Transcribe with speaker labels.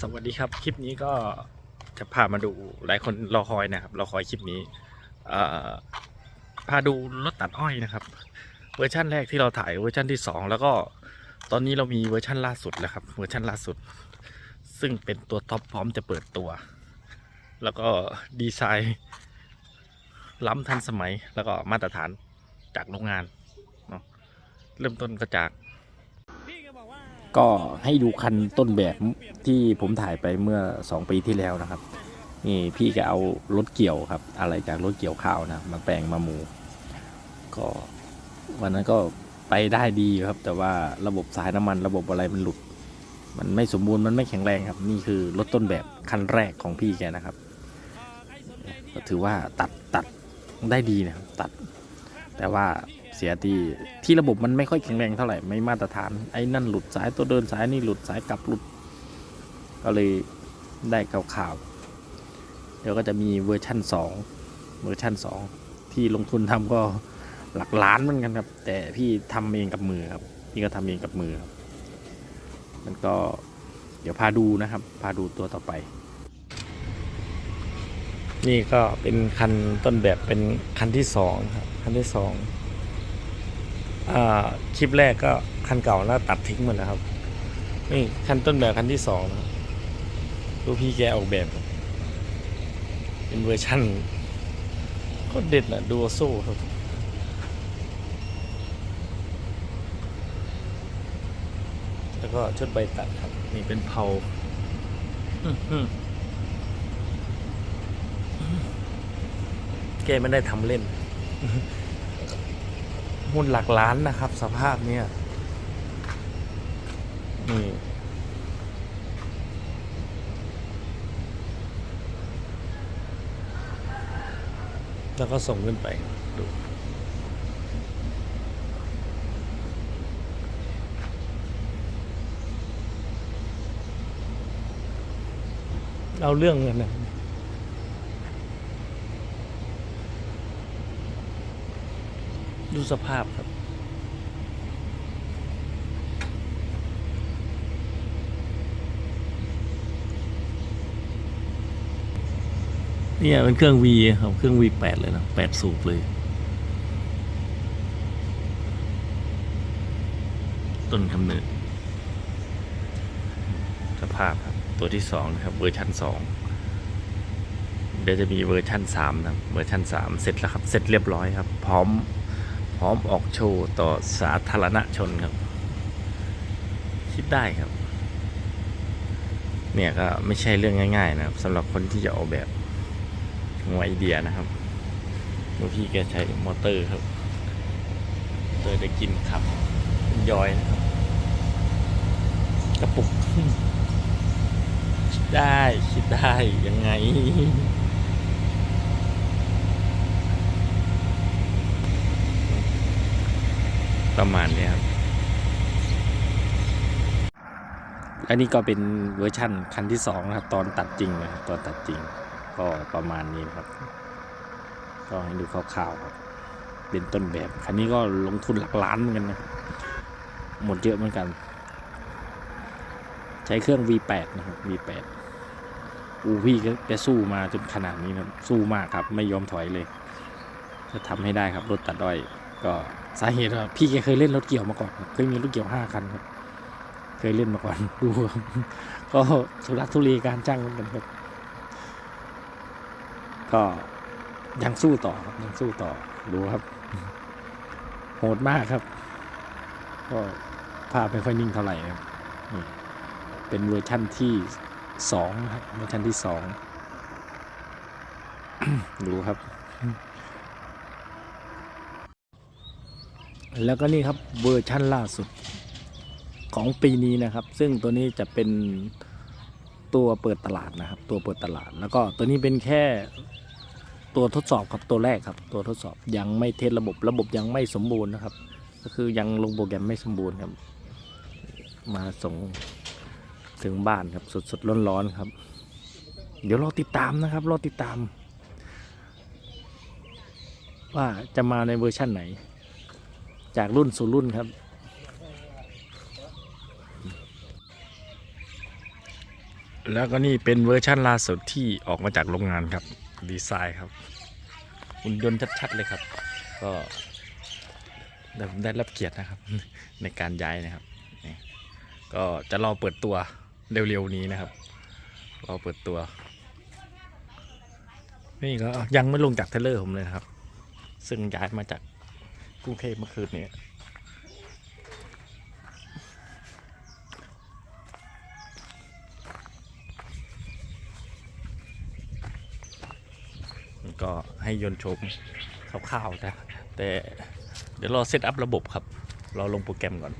Speaker 1: สวัสดีครับ คลิปนี้ก็จะพามาดูหลายคนรอคอยนะครับรอคอยคลิปนี้พาดูรถตัดอ้อยนะครับ เวอร์ชั่นแรกที่เราถ่ายเวอร์ชั่นที่สองแล้วก็ตอนนี้เรามีเวอร์ชั่นล่าสุดแล้วครับเวอร์ชั่นล่าสุด ซึ่งเป็นตัวท็อปพร้อมจะเปิดตัว แล้วก็ดีไซน์ล้ำทันสมัยแล้วก็มาตรฐานจากโรงงานเนาะเริ่มต้นก็จาก ก็ให้ดูคันต้นแบบที่ผมถ่ายไปเมื่อ 2 ปีที่แล้วนะครับ นี่พี่ก็เอารถเกี่ยวครับ อะไรจากรถเกี่ยวข้าวนะมาแปลงมาหมู ก็วันนั้นก็ไปได้ดีครับ แต่ว่าระบบสายน้ำมันระบบอะไรมันหลุด มันไม่สมบูรณ์มันไม่แข็งแรงครับ นี่คือรถต้นแบบคันแรกของพี่แกนะครับ ก็ถือว่าตัดตัดได้ดีนะครับตัด แต่ว่า เสียที่ที่ระบบมันไม่ค่อยแข็งแรงเท่าไหร่ไม่มาตรฐานไอ้นั่นหลุดสายตัวเดินสายนี่หลุดสายกลับหลุด ก็เลยได้ข่าวๆเดี๋ยวก็จะมีเวอร์ชั่น 2 เวอร์ชั่น 2 ที่ลงทุนทำก็หลักล้านเหมือนกันครับ แต่พี่ทำเองกับมือครับพี่ก็ทำเองกับมือครับมันก็เดี๋ยวพาดูนะครับ พาดูตัวต่อไป นี่ก็เป็นคันต้นแบบเป็นคันที่สองครับ คันที่สอง คลิปแรกก็คันเก่าแล้วตัดทิ้งหมดแล้วครับ นี่คันต้นแบบคันที่สองนะรับดูพี่แกออกแบบ เป็นเวอร์ชั่นโคตรเด็ดนะดูโซ่ครับแล้วก็ชุดใบตัดครับ นี่เป็นเผาแกไม่ได้ทำเล่น หุ้นหลักล้านนะครับ สภาพเนี้ยนี่แล้วก็ส่งขึ้นไปดูเอาเรื่องกันนะ ดูสภาพครับ เนี่ยเป็นเครื่อง V ครับ เครื่อง V8 เลยนะแปดสูบเลย ต้นกำเนิด สภาพครับ ตัวที่สองนะครับ เวอร์ชันสองเดี๋ยวจะมีเวอร์ชันสามนะเวอร์ชันสามเสร็จแล้วครับ เสร็จเรียบร้อยครับ พร้อม พร้อมออกโชว์ต่อสาธารณชนครับ คิดได้ครับ เนี่ยก็ไม่ใช่เรื่องง่าย ๆ นะครับสำหรับคนที่จะออกแบบหัวไอเดียนะครับบางพี่แกใช้มอเตอร์ครับโดยจะกินขับเป็นยอยนะครับ กระปุก คิดได้ คิดได้ยังไง ประมาณนี้ครับ อันนี้ก็เป็นเวอร์ชั่นคันที่สองนะครับ ตอนตัดจริงนะครับตอนตัดจริง ก็ประมาณนี้ครับ ก็ให้ดูคร่าวๆครับ เป็นต้นแบบ คันนี้ก็ลงทุนหลักล้านเหมือนกันนะหมดเยอะเหมือนกัน ใช้เครื่อง V8 นะครับ V8 อูพี่ก็แกสู้มาจนขนาดนี้ครับ สู้มากครับ ไม่ยอมถอยเลย จะทำให้ได้ครับรถตัดอ้อย ก็สาเหตุว่าพี่แกเคยเล่นรถเกี่ยวมาก่อนเคยมีรถเกี่ยวห้าคันครับ เคยเล่นมาก่อนดูครับก็ทุรักทุเลการจ้างกันครับ ก็ยังสู้ต่อครับยังสู้ต่อดูครับ โหดมากครับ ก็ภาพไม่ค่อยนิ่งเท่าไหร่ครับเป็นเวอร์ชั่นที่สองครับเวอร์ชั่นที่สองดูครับ แล้วก็นี่ครับเวอร์ชั่นล่าสุดของปีนี้นะครับ ซึ่งตัวนี้จะเป็นตัวเปิดตลาดนะครับ ตัวเปิดตลาด แล้วก็ตัวนี้เป็นแค่ตัวทดสอบครับตัวแรกครับ ตัวทดสอบยังไม่เทสระบบระบบยังไม่สมบูรณ์นะครับ ก็คือยังลงโปรแกรมไม่สมบูรณ์ครับ มาส่งถึงบ้านครับสดๆร้อนๆครับ เดี๋ยวรอติดตามนะครับรอติดตาม ว่าจะมาในเวอร์ชั่นไหน จากรุ่นสู่รุ่นครับ แล้วก็นี่เป็นเวอร์ชั่นล่าสุดที่ออกมาจากโรงงานครับ ดีไซน์ครับหุ่นยนต์ชัด ๆ เลยครับ ก็ได้ได้รับเกียรตินะครับ ในการย้ายนะครับ ก็จะรอเปิดตัวเร็ว ๆ นี้นะครับ รอเปิดตัว นี่ก็ยังไม่ลงจากเทเลอร์ผมเลยนะครับ ซึ่งย้ายมาจาก กรุงเทพเมื่อคืนนี้ก็ให้ยนชมคร่าวๆนะแต่เดี๋ยวรอเซตอัพระบบครับ เราลงโปรแกรมก่อน